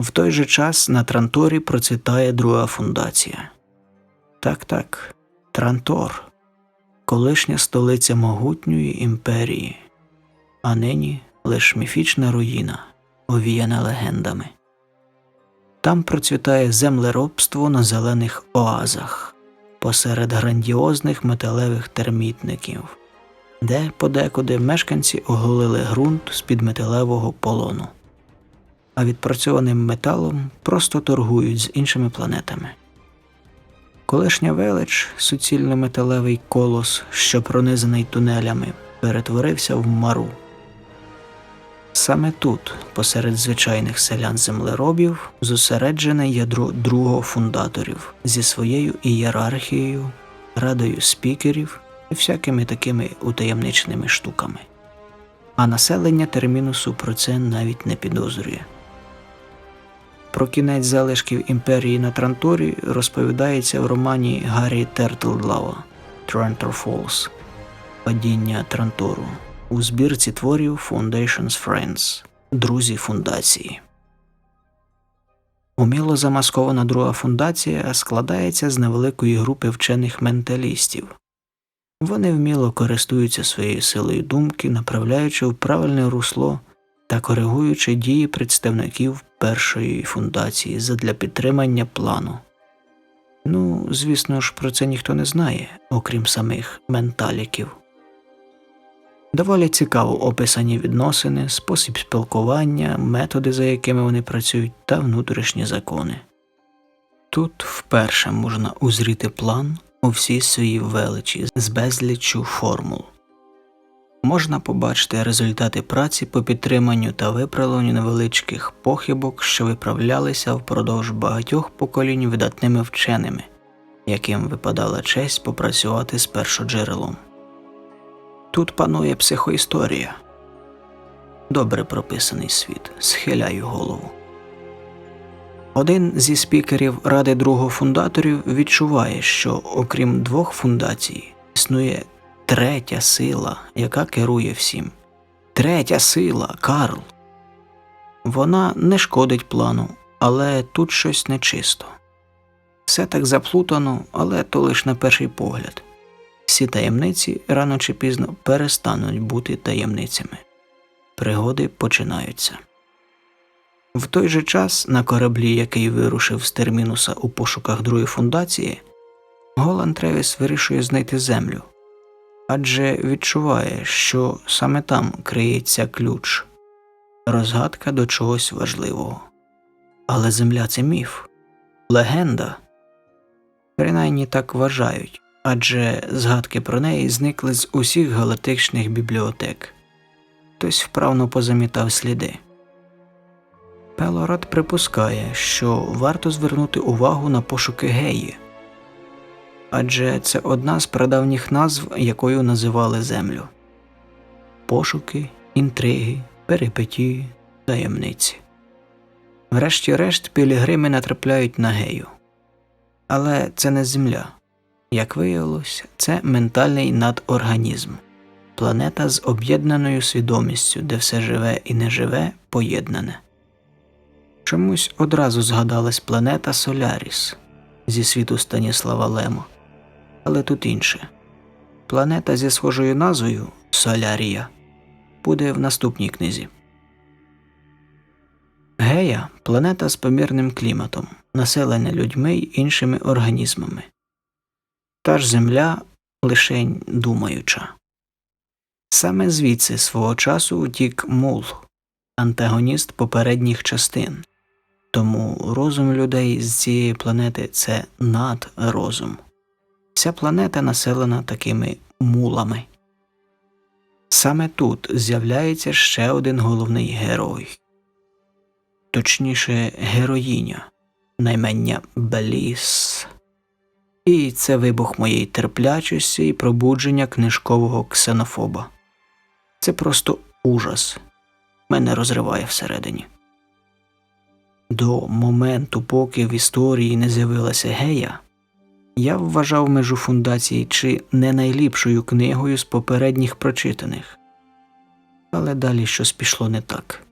В той же час на Транторі процвітає друга фундація. Так, так, Трантор, колишня столиця могутньої імперії, а нині лиш міфічна руїна, овіяна легендами. Там процвітає землеробство на зелених оазах, посеред грандіозних металевих термітників, де подекуди мешканці оголили ґрунт з-під металевого полону, а відпрацьованим металом просто торгують з іншими планетами. Колишня велич, суцільно-металевий колос, що пронизаний тунелями, перетворився в мару. Саме тут, посеред звичайних селян-землеробів, зосереджене ядро другого фундаторів зі своєю ієрархією, радою спікерів і всякими такими утаємниченими штуками. А населення термінусу про це навіть не підозрює. Про кінець залишків імперії на Транторі розповідається в романі Гаррі Тертлдлава Trantor Falls Падіння Трантору у збірці творів Foundation's Friends Друзі фундації. Уміло замаскована друга фундація складається з невеликої групи вчених менталістів. Вони вміло користуються своєю силою думки, направляючи в правильне русло та коригуючи дії представників першої фундації задля підтримання плану. Ну, звісно ж, про це ніхто не знає, окрім самих менталіків. Доволі цікаво описані відносини, спосіб спілкування, методи, за якими вони працюють, та внутрішні закони. Тут вперше можна узріти план у всій своїй величі з безліччю формул. Можна побачити результати праці по підтриманню та виправленню невеличких похибок, що виправлялися впродовж багатьох поколінь видатними вченими, яким випадала честь попрацювати з першоджерелом. Тут панує психоісторія. Добре прописаний світ, схиляю голову. Один зі спікерів Ради другого фундаторів відчуває, що окрім двох фундацій існує третя сила, яка керує всім. Третя сила, Карл. Вона не шкодить плану, але тут щось нечисто. Все так заплутано, але то лише на перший погляд. Всі таємниці рано чи пізно перестануть бути таємницями. Пригоди починаються. В той же час на кораблі, який вирушив з термінуса у пошуках другої фундації, Голан Тревіс вирішує знайти землю, адже відчуває, що саме там криється ключ, розгадка до чогось важливого. Але земля це міф, легенда. Принаймні так вважають, адже згадки про неї зникли з усіх галактичних бібліотек. Хтось вправно позамітав сліди. Пелорад припускає, що варто звернути увагу на пошуки геї, адже це одна з прадавніх назв, якою називали землю пошуки, інтриги, перипетії, таємниці. Врешті-решт пілігрими натрапляють на гею. Але це не земля. Як виявилось, це ментальний надорганізм, планета з об'єднаною свідомістю, де все живе і неживе поєднане. Чомусь одразу згадалась планета Соляріс зі світу Станіслава Лема, але тут інше. Планета зі схожою назвою Солярія буде в наступній книзі. Гея планета з помірним кліматом, населена людьми й іншими організмами. Та ж Земля лишень думаюча. Саме звідси свого часу утік Мул, антагоніст попередніх частин, тому розум людей з цієї планети це надрозум. Вся планета населена такими мулами. Саме тут з'являється ще один головний герой, точніше, героїня, наймення Беліс. І це вибух моєї терплячості і пробудження книжкового ксенофоба. Це просто ужас. Мене розриває всередині. До моменту, поки в історії не з'явилася гея, я вважав межу фундації чи не найліпшою книгою з попередніх прочитаних. Але далі щось пішло не так.